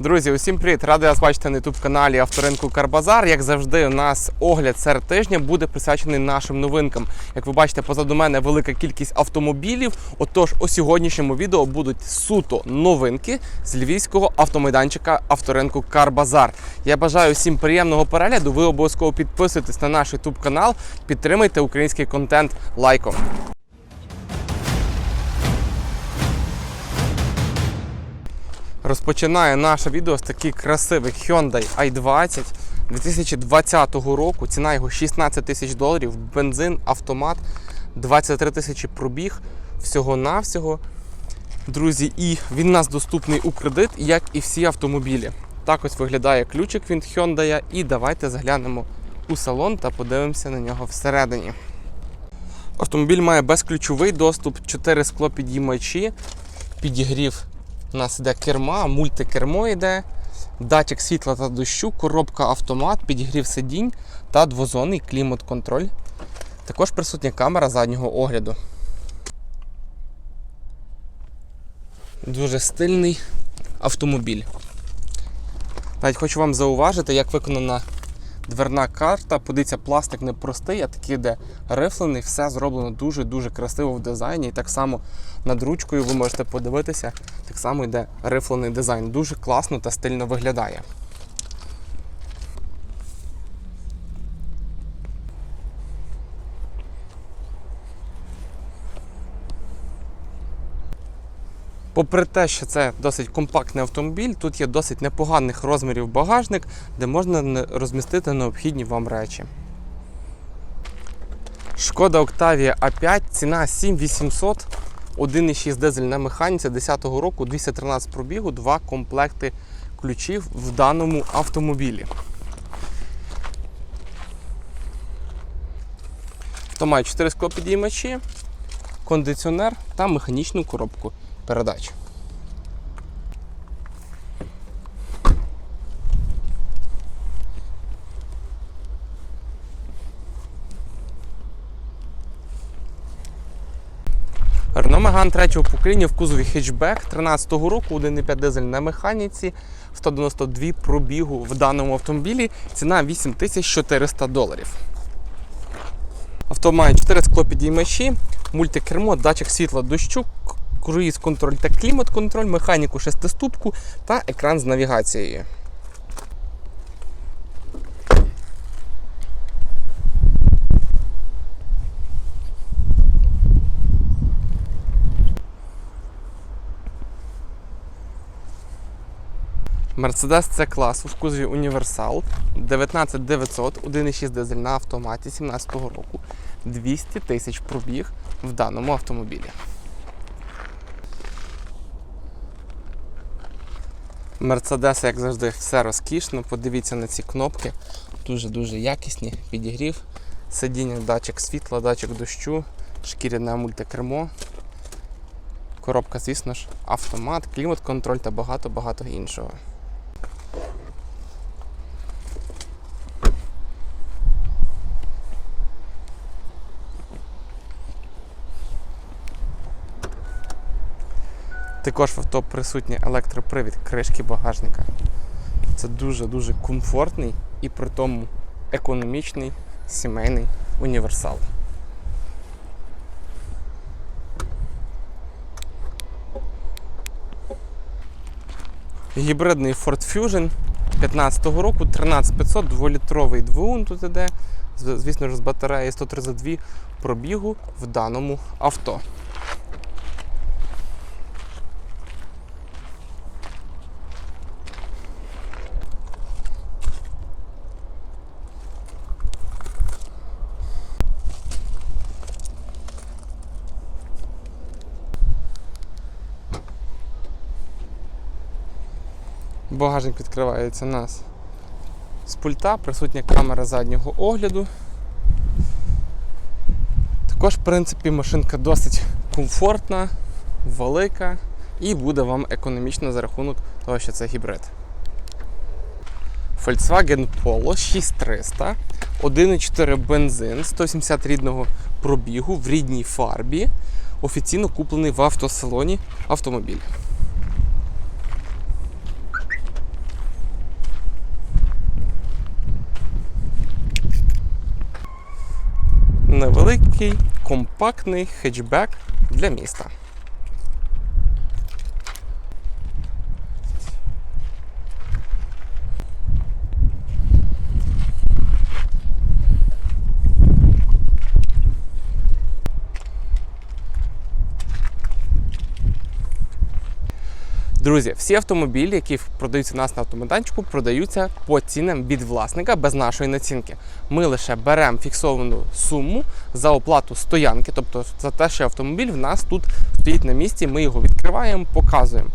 Друзі, усім привіт! Радий вас бачити на youtube каналі авторинку Карбазар. Як завжди, у нас огляд серед тижня буде присвячений нашим новинкам. Як ви бачите, позаду мене велика кількість автомобілів. Отож, у сьогоднішньому відео будуть суто новинки з львівського автомайданчика авторинку Карбазар. Я бажаю всім приємного перегляду. Ви обов'язково підписуйтесь на наш youtube канал, підтримайте український контент лайком. Розпочинає наше відео з таких красивих Hyundai i20 2020 року. Ціна його 16 тисяч доларів, бензин, автомат, 23 тисячі пробіг всього-навсього. Друзі, і він у нас доступний у кредит, як і всі автомобілі. Так ось виглядає ключик від Hyundai. І давайте заглянемо у салон та подивимося на нього всередині. Автомобіль має безключовий доступ, 4 склопідіймачі, підігрів у нас іде керма, мультикермо йде, датчик світла та дощу, коробка автомат, підігрів сидінь та двозонний клімат-контроль. Також присутня камера заднього огляду. Дуже стильний автомобіль. Навіть хочу вам зауважити, як виконана дверна карта. Подивіться, пластик не простий, а такий, де рифлений, все зроблено дуже-дуже красиво в дизайні. І так само над ручкою ви можете подивитися, так само йде рифлений дизайн. Дуже класно та стильно виглядає. Попри те, що це досить компактний автомобіль, тут є досить непоганих розмірів багажник, де можна розмістити необхідні вам речі. Шкода Octavia A5, ціна 7800, 1,6 дизель на механіці 10 року, 213 пробігу, два комплекти ключів в даному автомобілі. То має 4 склопідіймачі, кондиціонер та механічну коробку передач. Renault Megane третього покоління в кузові хетчбек 13 року, 1,5 дизель на механіці, 192 пробігу в даному автомобілі, ціна 8400 доларів. Авто має 4 склопідіймачі, мультикермо, датчик світла дощу, круїз контроль та клімат контроль, механіку шестиступку та екран з навігацією. Mercedes C класу в кузові універсал 19900, 1,6 дизель на автоматі 17 року, 200 тисяч пробіг в даному автомобілі. Мерседес, як завжди, все розкішно. Подивіться на ці кнопки. Дуже-дуже якісні. Підігрів, сидіння, датчик світла, датчик дощу, шкіряне мультикермо. Коробка, звісно ж, автомат, клімат-контроль та багато-багато іншого. Також в авто присутній електропривід кришки багажника. Це дуже-дуже комфортний і при тому економічний сімейний універсал. Гібридний Ford Fusion 15-го року, 13500, 2-літровий двигун тут іде, звісно ж, з батареї 132 пробігу в даному авто. Багажник відкривається у нас з пульта, присутня камера заднього огляду. Також, в принципі, машинка досить комфортна, велика і буде вам економічно за рахунок того, що це гібрид. Volkswagen Polo 6300, 1,4 бензин, 170 рідного пробігу в рідній фарбі. Офіційно куплений в автосалоні автомобіль. Невеликий компактний хетчбек для міста. Друзі, всі автомобілі, які продаються у нас на автомайданчику, продаються по цінам від власника без нашої націнки. Ми лише беремо фіксовану суму за оплату стоянки, тобто за те, що автомобіль в нас тут стоїть на місці, ми його відкриваємо, показуємо.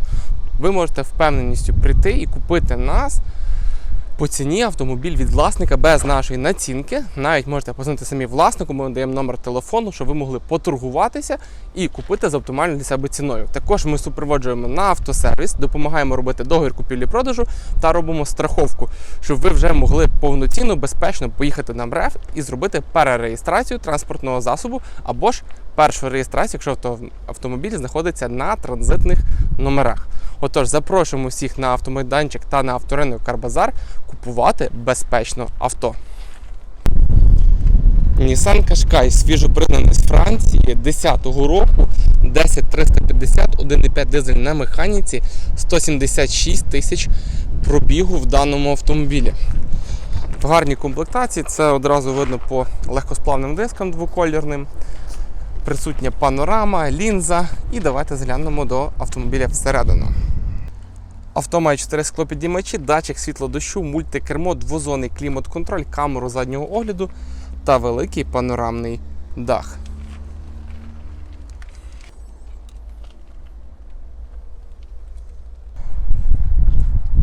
Ви можете впевненістю прийти і купити нас по ціні автомобіль від власника без нашої націнки. Навіть можете позвонити самі власнику, ми даємо номер телефону, щоб ви могли поторгуватися і купити за оптимальною для себе ціною. Також ми супроводжуємо на автосервіс, допомагаємо робити договір купівлі-продажу та робимо страховку, щоб ви вже могли повноцінно, безпечно поїхати на МРЕФ і зробити перереєстрацію транспортного засобу або ж першу реєстрацію, якщо автомобіль знаходиться на транзитних номерах. Отож, запрошуємо всіх на автомайданчик та на авторинок Карбазар купувати безпечно авто. Nissan Qashqai свіжопригнаний з Франції 10-го року 10350 1,5 дизель на механіці 176 тисяч пробігу в даному автомобілі. В гарній комплектації це одразу видно по легкосплавним дискам двокольорним. Присутня панорама, лінза. І давайте заглянемо до автомобіля всередину. Авто має 4 склопідіймачі, датчик світлодощу, мультикермо, двозонний клімат-контроль, камеру заднього огляду та великий панорамний дах.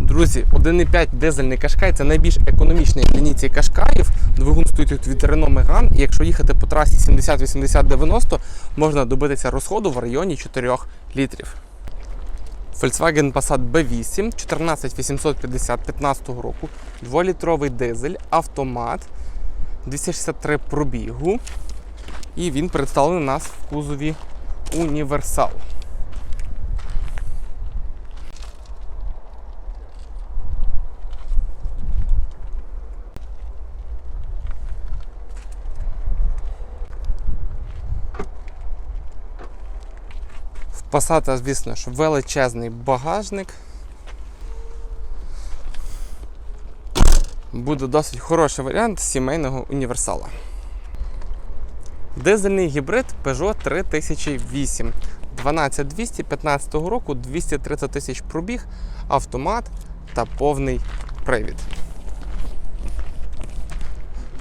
Друзі, 1,5 дизельний кашкай це найбільш економічний в лінійці кашкаїв. Двигун стоїть від Renault Megane, і якщо їхати по трасі 70-80-90, можна добитися розходу в районі 4 літрів. Volkswagen Passat B8 14850 15 року, 2-літровий дизель, автомат, 263 пробігу. І він представлений у нас в кузові універсал. В Passat, звісно ж, величезний багажник. Буде досить хороший варіант сімейного універсала. Дизельний гібрид Peugeot 3008. 12200 15 року, 230 тисяч пробіг, автомат та повний привід.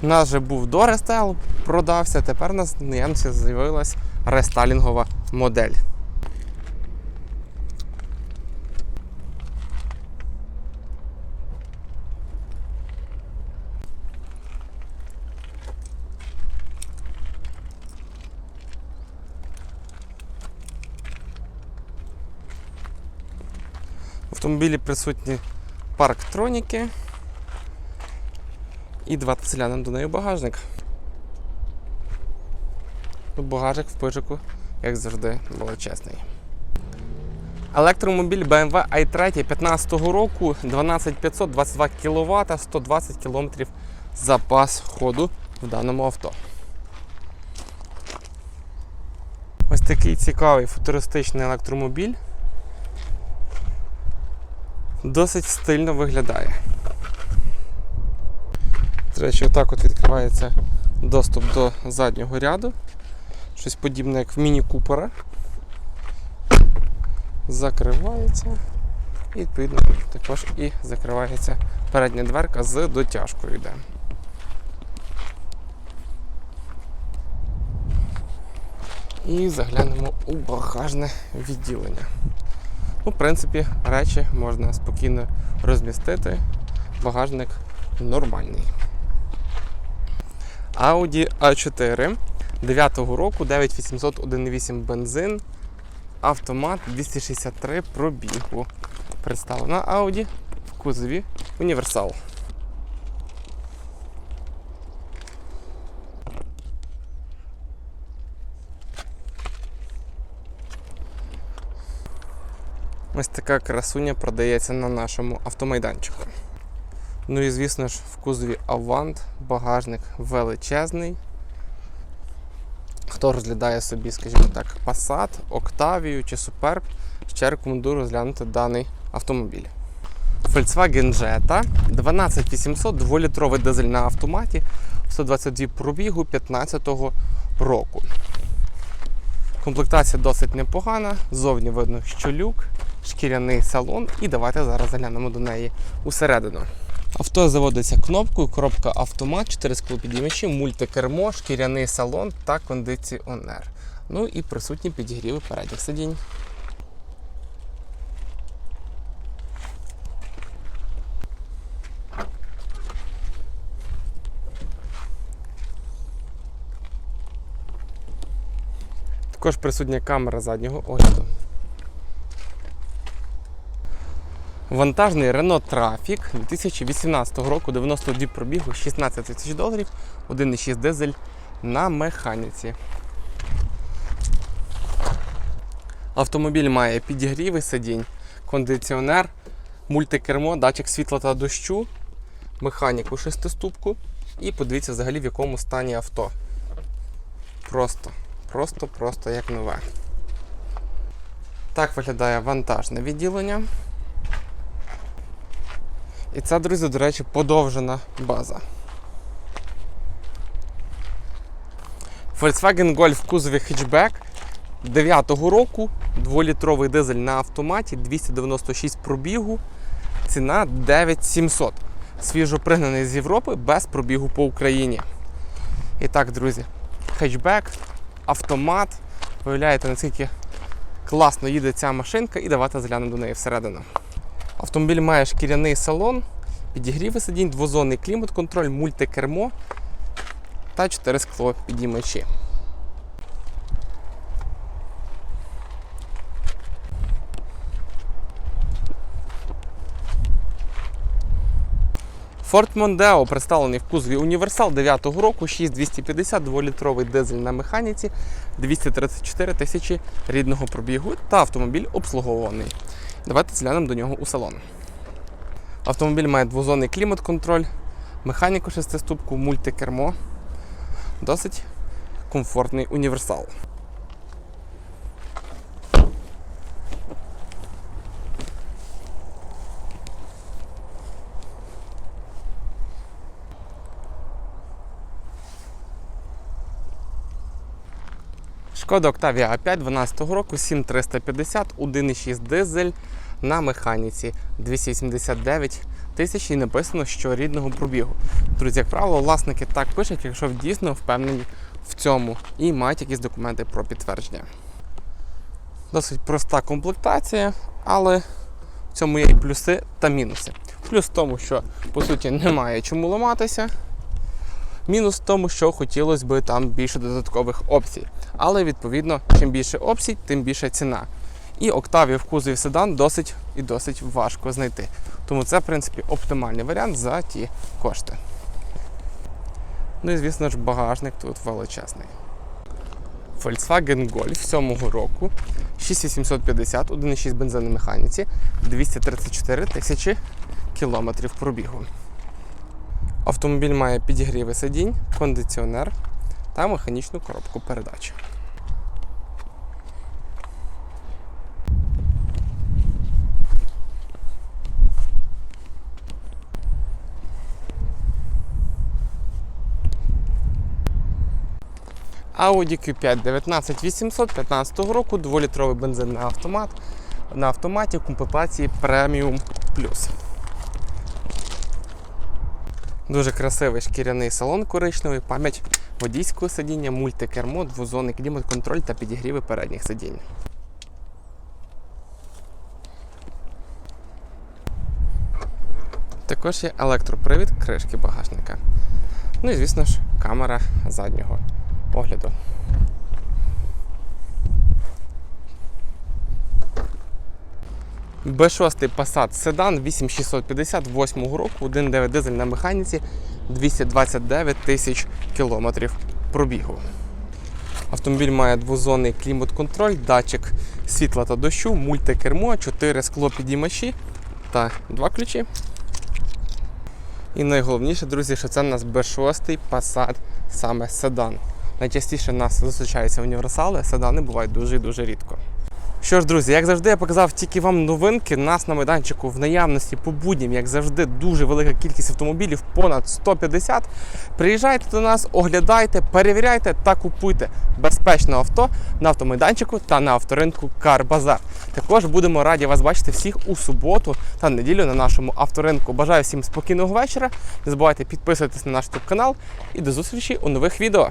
У нас же був до рестайл, продався, тепер у нас на з'явилась рестайлінгова модель. Автомобілі присутні парктроніки і два заглянемо до неї багажник. Ну, Багажник в пижику, як завжди, величезний. Електромобіль BMW i3 15 року 12500 22 кВт, 120 км запас ходу в даному авто. Ось такий цікавий футуристичний електромобіль. Досить стильно виглядає. До речі, отак от відкривається доступ до заднього ряду. Щось подібне, як в міні-купера. Закривається. І відповідно також і закривається передня дверка з дотяжкою йде. І заглянемо у багажне відділення. Ну, в принципі, речі можна спокійно розмістити. Багажник нормальний. Audi A4 9-го року 9800 1.8 бензин. Автомат 263 пробігу. Представлена Audi в кузові універсал. Ось така красуня продається на нашому автомайданчику. Ну і звісно ж в кузові Avant багажник величезний. Хто розглядає собі, скажімо так, Passat, Octavia чи Superb, ще рекомендую розглянути даний автомобіль. Volkswagen Jetta 12800 2-літровий дизель на автоматі, 122 пробігу 2015 року. Комплектація досить непогана, ззовні видно, що люк, шкіряний салон, і давайте зараз заглянемо до неї усередину. Авто заводиться кнопкою, коробка автомат, 4 склопідіймачі, мультикермо, шкіряний салон та кондиціонер. Ну і присутні підігріви передніх сидінь. Також присутня камера заднього огляду. Вантажний Renault Trafic 2018 року 92 пробігу, 16 тисяч доларів, 1,6 дизель на механіці. Автомобіль має підігріви сидінь, кондиціонер, мультикермо, датчик світла та дощу, механіку шестиступку і подивіться взагалі в якому стані авто. Просто, просто, просто як нове. Так виглядає вантажне відділення. І це, друзі, до речі, подовжена база. Volkswagen Golf в кузові хетчбек 9-го року, 2-літровий дизель на автоматі, 296 пробігу, ціна 9700. Свіжо пригнаний з Європи без пробігу по Україні. І так, друзі, хетчбек, автомат. Виявляєте, наскільки класно їде ця машинка, і давайте заглянемо до неї всередину. Автомобіль має шкіряний салон, підігріви сидінь, двозонний клімат-контроль, мультикермо та 4 скло підіймачі. Ford Mondeo представлений в кузові Універсал 9-го року, 6250, 2-літровий дизель на механіці, 234 тисячі рідного пробігу та автомобіль обслуговуваний. Давайте зглянемо до нього у салон. Автомобіль має двозонний клімат-контроль, механіку шестиступку, мультикермо. Досить комфортний універсал. Шкода Octavia A5 12 року 7350, 1,6 дизель на механіці 289 тисяч і написано, що рідного пробігу. Друзі, як правило, власники так пишуть, якщо дійсно впевнені в цьому і мають якісь документи про підтвердження. Досить проста комплектація, але в цьому є і плюси та мінуси. Плюс в тому, що по суті немає чому ламатися. Мінус в тому, що хотілося б там більше додаткових опцій. Але відповідно, чим більше опцій, тим більша ціна. І Octavia в кузові седан досить і досить важко знайти. Тому це, в принципі, оптимальний варіант за ті кошти. Ну і звісно ж, багажник тут величезний. Volkswagen Golf 7 року 6850, 1,6 бензин механіці, 234 тисячі кілометрів пробігу. Автомобіль має підігріви сидінь, кондиціонер та механічну коробку передач. Audi Q5 19800 15 року, 2-літровий бензин на автомат. На автоматі в комплектації Premium Plus. Дуже красивий шкіряний салон коричневий, пам'ять водійського сидіння, мультикермо, двозонний клімат-контроль та підігріви передніх сидінь. Також є електропривід кришки багажника. Ну і звісно ж, камера заднього огляду. Б6 Passat Sedan 8650 8 року, 1.9 дизель на механіці, 229 тисяч кілометрів пробігу. Автомобіль має двозонний клімат-контроль, датчик світла та дощу, мультикермо, 4 склопідіймачі та 2 ключі. І найголовніше, друзі, що це у нас Б6 Passat саме седан. Найчастіше нас зустрічаються універсали, седани бувають дуже дуже рідко. Що ж, друзі, як завжди, я показав тільки вам новинки. Нас на майданчику в наявності по будням, як завжди, дуже велика кількість автомобілів, понад 150. Приїжджайте до нас, оглядайте, перевіряйте та купуйте безпечне авто на автомайданчику та на авторинку Карбазар. Також будемо раді вас бачити всіх у суботу та неділю на нашому авторинку. Бажаю всім спокійного вечора. Не забувайте підписуватись на наш канал і до зустрічі у нових відео.